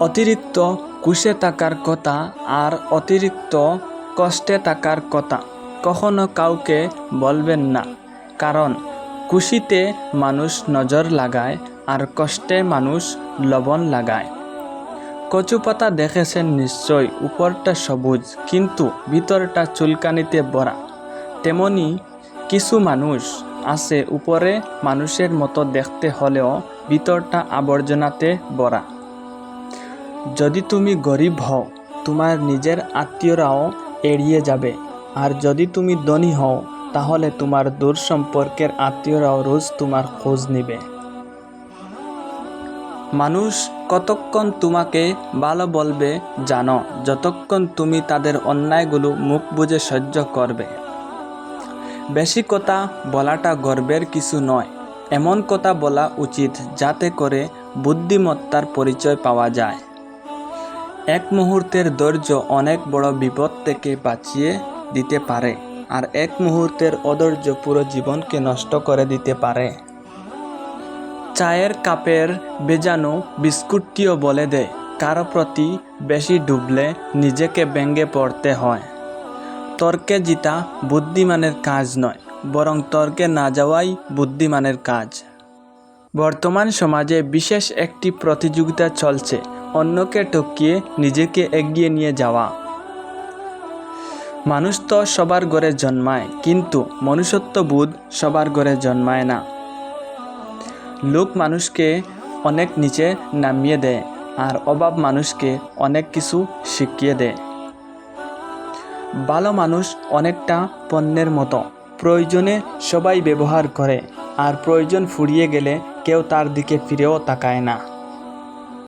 অতিরিক্ত কুশে থাকার কথা আর অতিরিক্ত কষ্টে থাকার কথা কখনো কাউকে বলবেন না। কারণ খুশিতে মানুষ নজর লাগায় আর কষ্টে মানুষ লবণ লাগায়। কচু পাতা দেখেছেন নিশ্চয়, উপরটা সবুজ, কিন্তু ভিতরটা চুলকানিতে ভরা। তেমনি কিছু মানুষ আছে, উপরে মানুষের মতো দেখতে হলেও ভিতরটা আবর্জনাতে ভরা। যদি তুমি গরিব হও, তোমার নিজের আত্মীয়রাও এড়িয়ে যাবে। আর যদি তুমি ধনী হও, তাহলে তোমার দূর সম্পর্কের আত্মীয়রাও রোজ তোমার খোঁজ নেবে। মানুষ কতক্ষণ তোমাকে ভালো বলবে জানো, যতক্ষণ তুমি তাদের অন্যায়গুলো মুখ বুজে সহ্য করবে। বেশি কথা বলাটা গর্বের কিছু নয়। এমন কথা বলা উচিত যাতে করে বুদ্ধিমত্তার পরিচয় পাওয়া যায়। এক মুহূর্তের ধৈর্য অনেক বড় বিপদ থেকে বাঁচিয়ে দিতে পারে, আর এক মুহূর্তের অধৈর্য পুরো জীবনকে নষ্ট করে দিতে পারে। চায়ের কাপের বেজানো বিস্কুটটিও বলে দেয়, কারও প্রতি বেশি ডুবলে নিজেকে ব্যঙ্গে পড়তে হয়। তর্কে জিতা বুদ্ধিমানের কাজ নয়, বরং তর্কে না যাওয়াই বুদ্ধিমানের কাজ। বর্তমান সমাজে বিশেষ একটি প্রতিযোগিতা চলছে অন্যকে টকিয়ে নিজেকে এগিয়ে নিয়ে যাওয়া। মানুষ তো সবার ঘরে জন্মায়, কিন্তু মনুষ্যত্ববোধ সবার ঘরে জন্মায় না। লোক মানুষকে অনেক নিচে নামিয়ে দেয় আর অভাব মানুষকে অনেক কিছু শিখিয়ে দেয়। ভালো মানুষ অনেকটা পণ্যের মতো। প্রয়োজনে সবাই ব্যবহার করে আর প্রয়োজন ফুরিয়ে গেলে কেউ তার দিকে ফিরেও তাকায় না।